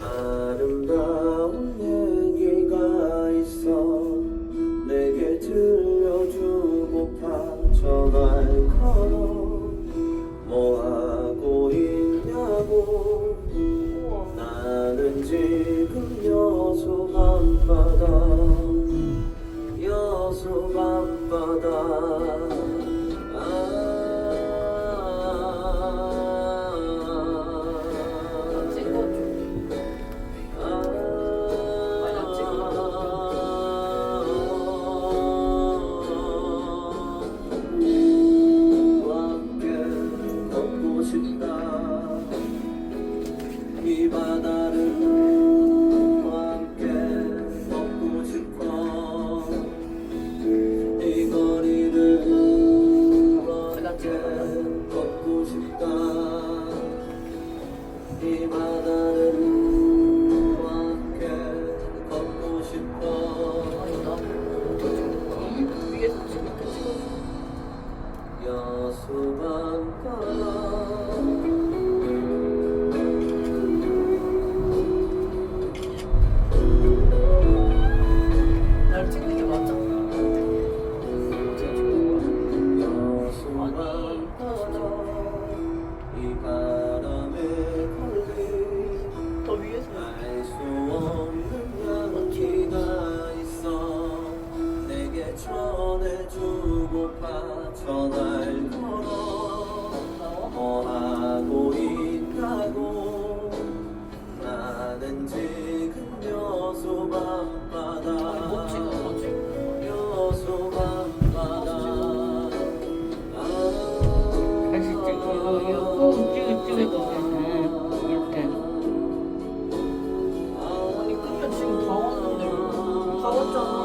아름다운 얘기가 있어 내게 들려주고파. 전화를 걸어 뭐 하고 있냐고. 나는 지금 여수 밤바다 여수 밤바다 싶다 이 바다를 함께 걷고 싶어 이 거리를 함께 걷고 싶다 이 바다를 함께 걷고 싶어 아니 나 어떻게 찍는 거야? 위에서 찍을게 찍어줘. 여수 밤바다 뭐 찍어. 여수 밤바다 아 아니 근데 지금 다 왔는데 다 왔잖아.